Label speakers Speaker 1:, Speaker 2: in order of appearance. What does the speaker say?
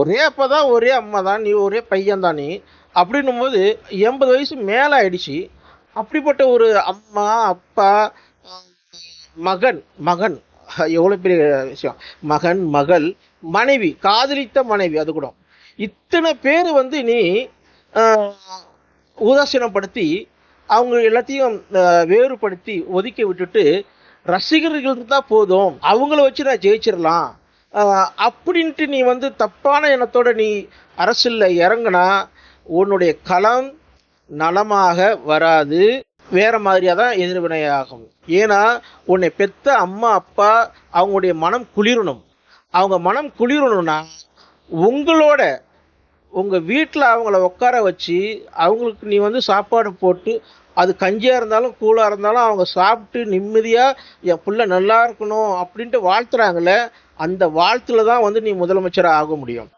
Speaker 1: ஒரே அப்பா தான் ஒரே அம்மா தான் நீ ஒரே பையன் தான் நீ. அப்படின்னும் போது எண்பது வயசு மேலே ஆயிடுச்சு. அப்படிப்பட்ட ஒரு அம்மா அப்பா மகன் மகன். எவ்வளோ பெரிய விஷயம். மகன் மகள் மனைவி காதலித்த மனைவி அது கூட. இத்தனை பேர் வந்து நீ உதாசீனப்படுத்தி அவங்க எல்லாத்தையும் வேறுபடுத்தி ஒதுக்கி விட்டுட்டு ரசிகர்கள் தான் போதும். அவங்கள வச்சு நான் ஜெயிச்சிடலாம் அப்படின்ட்டு நீ வந்து தப்பான எண்ணத்தோட நீ அரசியலில் இறங்குனா உன்னுடைய களம் நலமாக வராது. வேற மாதிரியாக தான் எதிர்வினையாகும். ஏன்னா உன்னை பெத்த அம்மா அப்பா அவங்களுடைய மனம் குளிரணும். அவங்க மனம் குளிரணும்னா உங்களோட உங்கள் வீட்டில் அவங்கள உட்கார வச்சு அவங்களுக்கு நீ வந்து சாப்பாடு போட்டு அது கஞ்சியாக இருந்தாலும் கூழாக இருந்தாலும் அவங்க சாப்பிட்டு நிம்மதியாக என் பிள்ளை நல்லா இருக்கணும் அப்படின்ட்டு வாழ்த்துறாங்களே அந்த வாழ்த்துல தான் வந்து நீ முதலமைச்சராக ஆக முடியும்.